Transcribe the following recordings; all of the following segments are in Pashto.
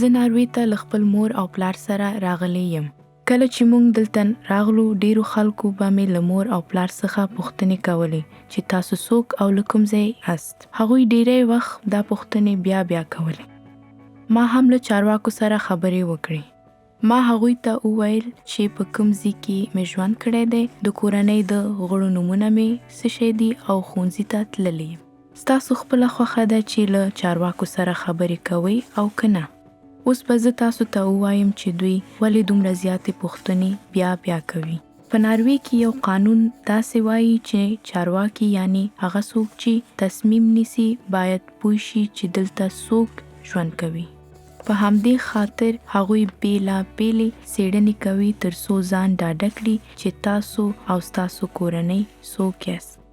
زه ناروې ته له خپل مور او پلار سره راغلی یم. کله چې مونږ دلته راغلو ډیرو خلکو به مې له مور او پلار څخه پوښتنې کولې چې تاسو څوک او له کوم ځای یاست هغوی ډیری وخت دا پوښتنې بیا بیا کولې. ما هم له چارواکو سره خبرې وکړې. ما هغوی ته وویل چې په کوم ځای کې مې ژوند کړی دی د کورنۍ د غړو نومونه مې څه شی دي او ښوونځي ته تللی یم. ستاسو خپله خوښه ده چې له چارواکو سره خبرې کوئ او که نه اوس به زه تاسو ته ووایم چې دوی ولې دومره زیاتې پوښتنې بیا بیا کوي. په ناروې کې یو قانون داسې وایي چې چارواکي یعنی هغه څوک چې تصمیم نیسي باید پوه شي چې دلته څوک ژوند کوي. په همدې خاطر هغوی بیلا بیلې څېړنې کوي ترڅو ځان ډاډه کړي چې تاسو او ستاسو کورنۍ څوک یاست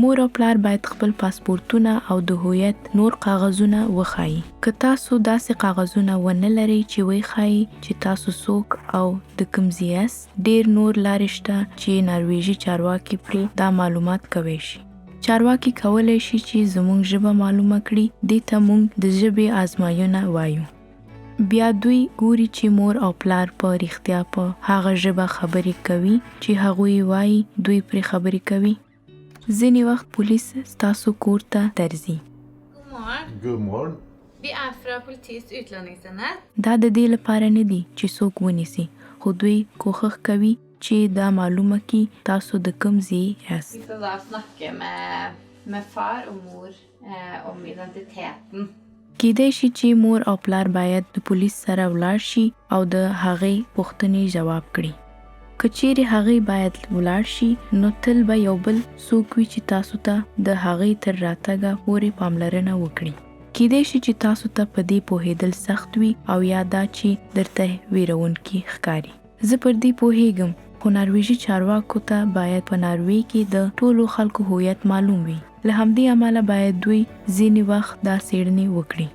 مور او پلار باید خپل پاسپورتونه او د هویت نور کاغذونه وښایي. که تاسو داسې کاغذونه ونه لرئ چې وایي ښایي چې تاسو څوک او د یاست ډیر نور لارې شته چې نارویژي چارواکي پرې دا معلومات کوي شي. چارواکي کولای شي چې زموږ ژبه معلومه کړي دې ته موږ د ژبې آزمایونه وایو. بیا دوی ګوري چې مور او پلار په رښتیا په هغه ژبه خبرې کوي چې هغوی وایي دوی پرې خبرې کوي ځینې وخت پولیس ستاسو کور ته درځي. God morgen. Vi er fra Politiets utlendingsenhet. دا د dې لپاره نه دي چې څوک ونیسي خو دوی کوښښ کوي چې دا معلومه کړي تاسو د کوم ځای یاست Vi skal da snakke med, med far og mor eh, om identiteten. کېدای شي چې مور او پلار باید د پولیس سره ولاړ شي او د هغې پوښتنې جواب کړي کچېرې هغې باید ولاړ شي نو تل به یو بل څوک وي چې تاسو ته د هغې تر راتګه پورې پاملرنه وکړي. کېدای شي چې تاسو ته په دې پوهېدل سخت وي او یا دا چې درته ویرونکي ښکاري. زه پر دې پوهېږم خو نارویژي چارواکو ته باید په ناروې کې د ټولو خلکو هویت معلوم وي. له همدې امله باید دوی ځینې وخت دا څېړنې وکړي